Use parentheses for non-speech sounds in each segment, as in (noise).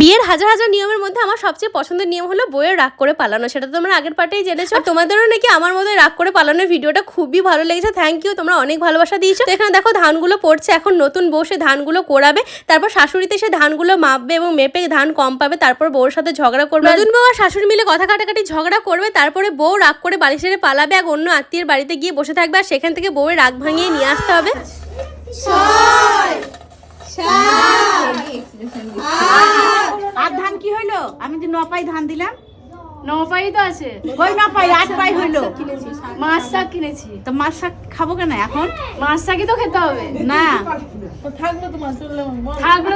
বিয়ের হাজার হাজার নিয়মের মধ্যে আমার সবচেয়ে পছন্দের নিয়ম হলো বইয়ের রাগ করে পালানো। সেটা তোমরা আগের পার্টেই জেনেছো। আর তোমাদেরও নাকি আমার মধ্যে রাগ করে পালানোর ভিডিওটা খুবই ভালো লেগেছে। থ্যাংক ইউ তোমরা অনেক ভালোবাসা দিয়েছ। এখানে দেখো ধানগুলো পড়ছে। এখন নতুন বউ সে ধানগুলো কোড়াবে। তারপর শাশুড়িতে সে ধানগুলো মাপবে এবং মেপে ধান কম পাবে। তারপর বউর সাথে ঝগড়া করবে। নতুন বউ আর শাশুড়ি মিলে কথা কাটাকাটি ঝগড়া করবে। তারপরে বউ রাগ করে বাড়ি ছেড়ে পালাবে আর অন্য আত্মীয়ের বাড়িতে গিয়ে বসে থাকবে। আর সেখান থেকে বউয়ের রাগ ভাঙিয়ে নিয়ে আসতে হবে। আর ধান কি হইল? আমি যে নপাই ধান দিলাম। নপাই তো আছে। ওই নপাই আট পাই হইল। মাছ শাক কিনেছি। তো মাছ শাক খাব কেন এখন? মাছ শাকই তো খেতে হবে। না। থাকল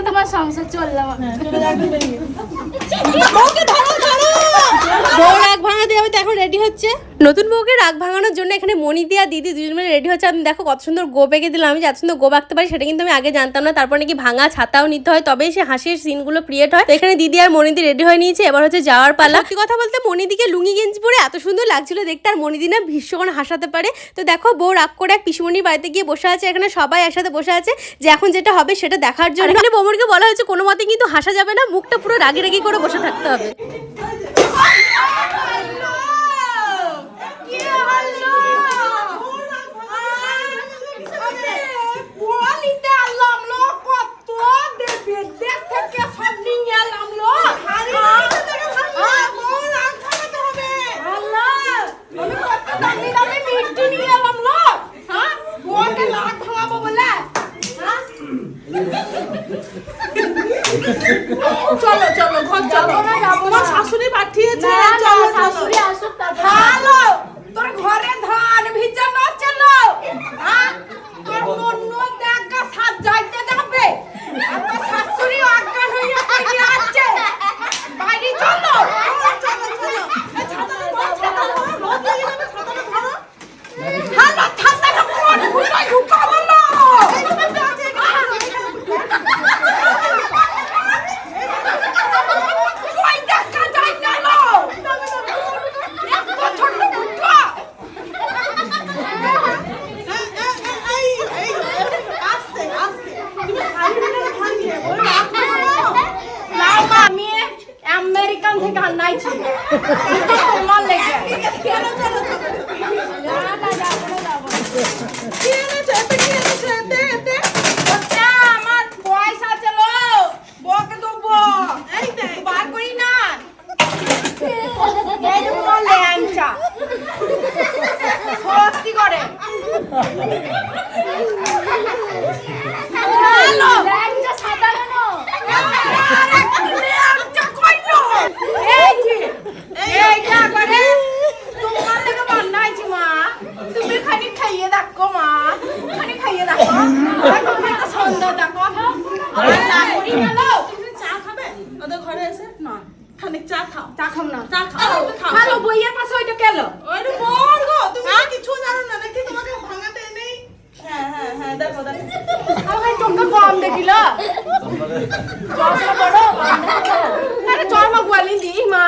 তোমার সংসার চললাম। বউ যাবে তো এখন রেডি হচ্ছে। নতুন বউকে রাগ ভাঙানোর জন্য এখানে মনিদি আর দিদি দুজন মিলে রেডি হচ্ছে। আমি দেখো কত সুন্দর গো পেকে দিলাম। আমি যে এত সুন্দর গো বাঁকতে পারি সেটা কিন্তু আমি আগে জানতাম না। তারপর নাকি ভাঙা ছাতাও নিতে হয়। তবেই সে হাসির সিনগুলো ক্রিয়েট হয়। এখানে দিদি আর মনিদি রেডি হয়ে নিয়েছে। এবার হচ্ছে যাওয়ার পালা। কি কথা বলতে মনিদিকে লুঙ্গি গেঞ্জি পরে এত সুন্দর লাগছিল দেখতে। আর মনিদি না ভীষণ হাসাতে পারে। তো দেখো বউ রাগ করে এক পিসুমনির বাড়িতে গিয়ে বসে আছে। এখানে সবাই একসাথে বসে আছে। যে এখন যেটা হবে সেটা দেখার জন্য। এখানে বৌমনকে বলা হয়েছে কোনো মতে কিন্তু হাসা যাবে না। মুখটা পুরো রাগি রাগি করে বসে থাকতে হবে। ঘর চলো। তোমার শাশুড়ি পাঠিয়েছে চলো। শাশুড়ি আসুক তারপর হ্যালো তোর ঘরে ধান ভিজানো চলো হ্যাঁ তোর অন্য দেখা সাত যাইতে যাবে আর তোর শাশুড়ি অজ্ঞান হয়ে পড়ে আছে বাইরে চলো চলো চলো এই ছাতাটা ধরো, ছাতাটা ধরো, রোদ লেগে যাবে, ছাতাটা ধরো। হ্যালো, ছাতাটা কোন ঘুরায় ঢুকাবো না। কই দেখা যায় না লো? এত ছোট মুখটা। লাও মা, আমি আমেরিকান থেকে আনাইছি (laughs) তোমার লেগে (laughs) ওটা আমার পয়সা ছিল বকে দেবো এই দেখ বার করি না এই যে তোমার ল্যাংচা সত্যি করে হ্যালো ল্যাংচা সাদা কেন ল্যাংচা কইলো এই যে এইটা করে তোমার লেগে বানাইছি মা তুমি খালি খাইয়ে দেখো মা খালি খাইয়ে দেখো দেখো একটা সুন্দর দেখো আর না করি গেল তুমি চা খাবে ওদের ঘরে এসে না খানিক চা খাও চা খাম না চা খাও খালো বইয়ের পাশে ওইটা কেন ওইটা বল গো তুমি কিছু জানো না নাকি তোমাকে ভাঙাতে নেই হ্যাঁ হ্যাঁ হ্যাঁ দেখো দেখো আমাকে তোমরা কম দেখিল দশটা বড় আরে চল গোয়ালি দি মা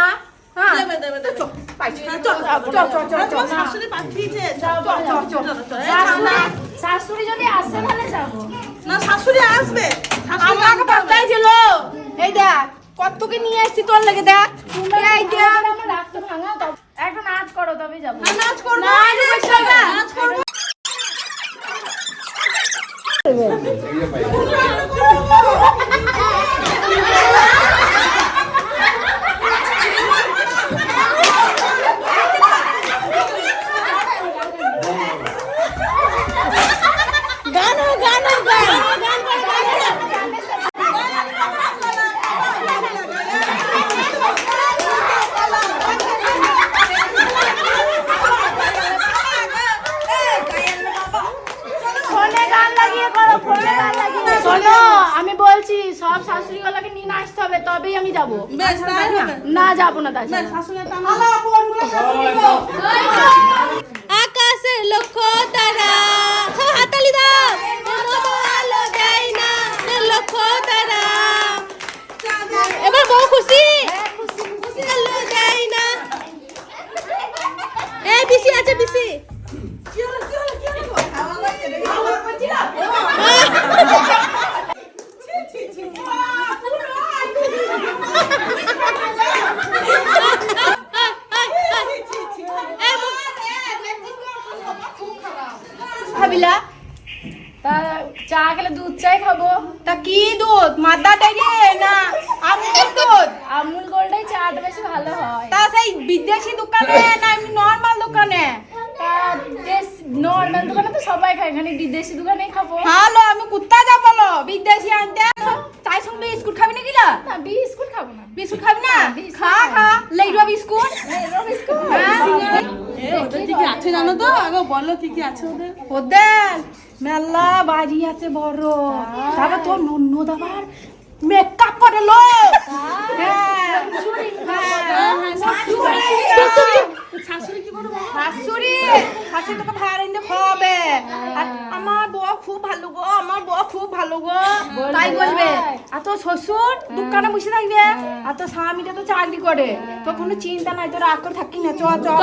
হ্যাঁ দেবে দেবে দেবে চল পাইছি চল চল চল চল চল শাশুড়ি পাঠিয়েছে চল চল চল চল শাশুড়ি- শাশুড়ি যদি আসে তাহলে যাব না শাশুড়ি আসবে আমাকে পাত্তাই ছিল এই দেখ কতকে নিয়ে এসেছি তোর লেগে দেখ। এই দেখ। আমার রাখতে ভাঙা তবে একটা নাচ করো তবে যাব নাচ করব। নাচ করব। গানো গানো গান ফোনে গান লাগিয়ে করো ফোনে গান লাগিয়ে শোনো আমি বলছি সব শাশুড়ি গুলোকে নিয়ে আসতে হবে তবেই আমি যাব। না যাব না দাদা শাশুড়ি চা খেলে দুধ চাই খাব। তা কি দুধ? মাদাটাই রে না আমুল দুধ? আমুল গোল্ডাই চাটা বেশি ভালো হয়। তা সেই বিদেশি দোকানে না এমনি নর্মাল দোকানে? তা দেশ নর্মাল দোকানে তো সবাই খায় এখানে বিদেশি দোকানেই খাব। ভালো আমি কুত্তা যাব বলো বিদেশি আনতে তাই সঙ্গে বিস্কুট খাবি না? কিলা না বিস্কুট খাব না। বিস্কুট খাবি না? বিস্কুট খা। খা। লেইডা বিস্কুট। বিস্কুট। হ্যাঁ। ওদের কি কি আছে জানো তো? আগে বলো কি কি আছে ওদের? ওদের মেলা বাড়ি আছে বড়। তারপর তোর নন্য দাবার মেকআপ করে লো। হ্যাঁ। শাশুড়ি কি করব? শাশুড়ি। শাশুড়ি। তোকে ভাড়া এনে খাওয়াবে। আর খুব ভালো গো আমার বউ খুব ভালো গো। তাই বলবে আর তোর শ্বশুর দোকানে বসে থাকবে আর তোর স্বামীটা তো চাকরি করে। তোর কোনো চিন্তা নাই তোর আকর করে থাকি না। চো চো।